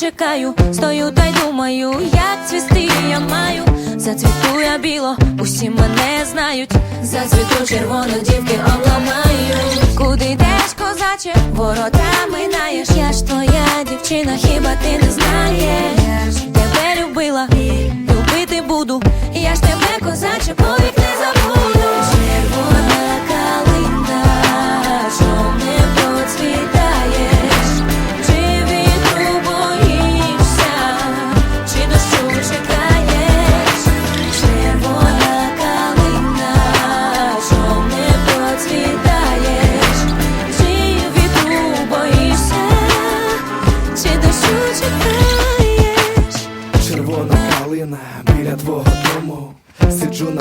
чекаю, стою та й думаю, як цвісти я маю. Зацвіту біло, усі мене знають. Зацвіту червоно, дівки обламають. Куди йдеш, козаче, ворота минаєш. Я ж твоя дівчина, хіба ти не знаєш? Тебе любила, любити буду. Я ж тебе, козаче, повік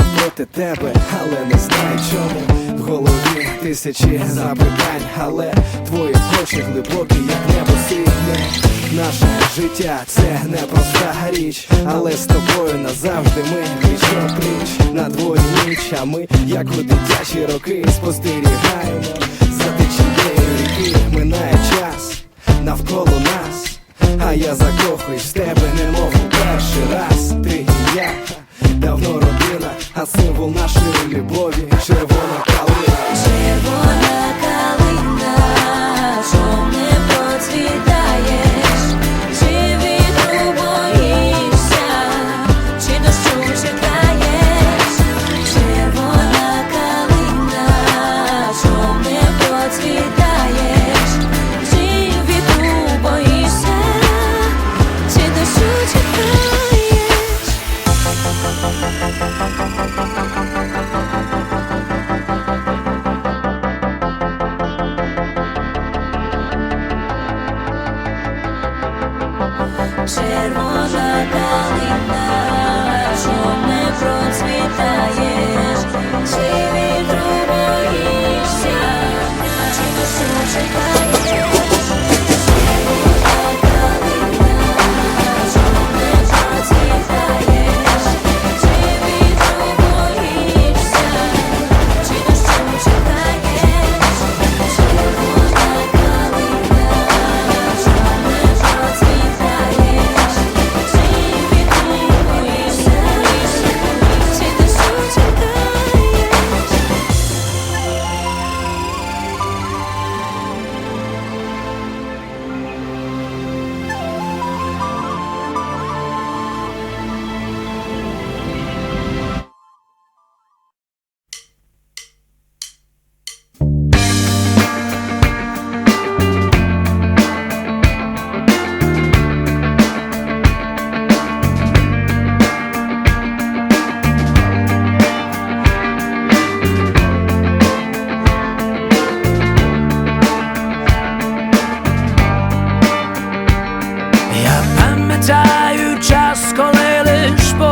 Навпроти тебе, але не знаю чому. В голові тисячі запитань, але твої очі глибокі, як небо синє. Наше життя це непроста річ, але з тобою назавжди ми пліч пліч На дворі ніч, а ми, як у дитячі роки, спостерігаємо за течією ріки, минає час навколо нас. А я закохуюсь в тебе, немов перший раз Ти і я, символ нашої любові. Червона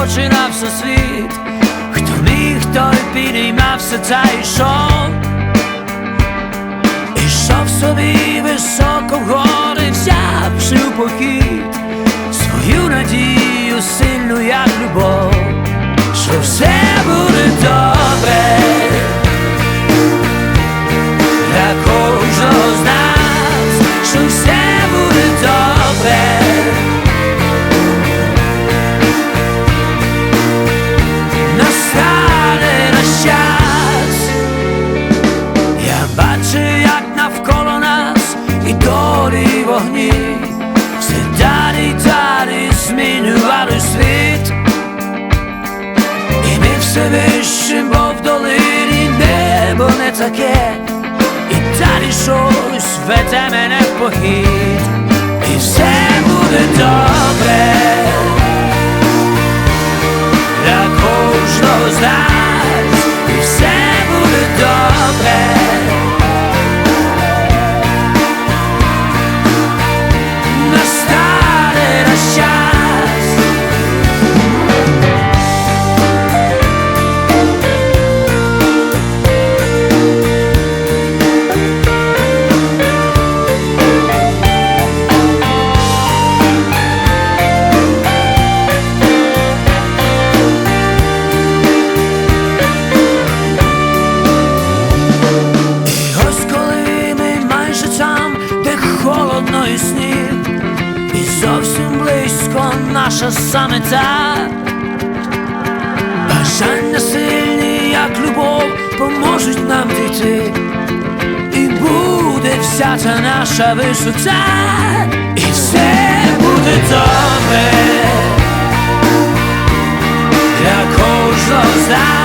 починався світ, хто міг, той підіймався та йшов, Ішов собі високо вгори, взявши у похід свою надію сильну, як любов, що все буде добре. Для кожного з нас, що все все вище, бо в долині небо не таке, і далі щось веде мене в похід, і все буде добре мною сніг, і зовсім близько наша саме ця. Бажання сильні, як любов, поможуть нам дійти, і буде вся ця наша висоця, і все буде добре. Для кожного з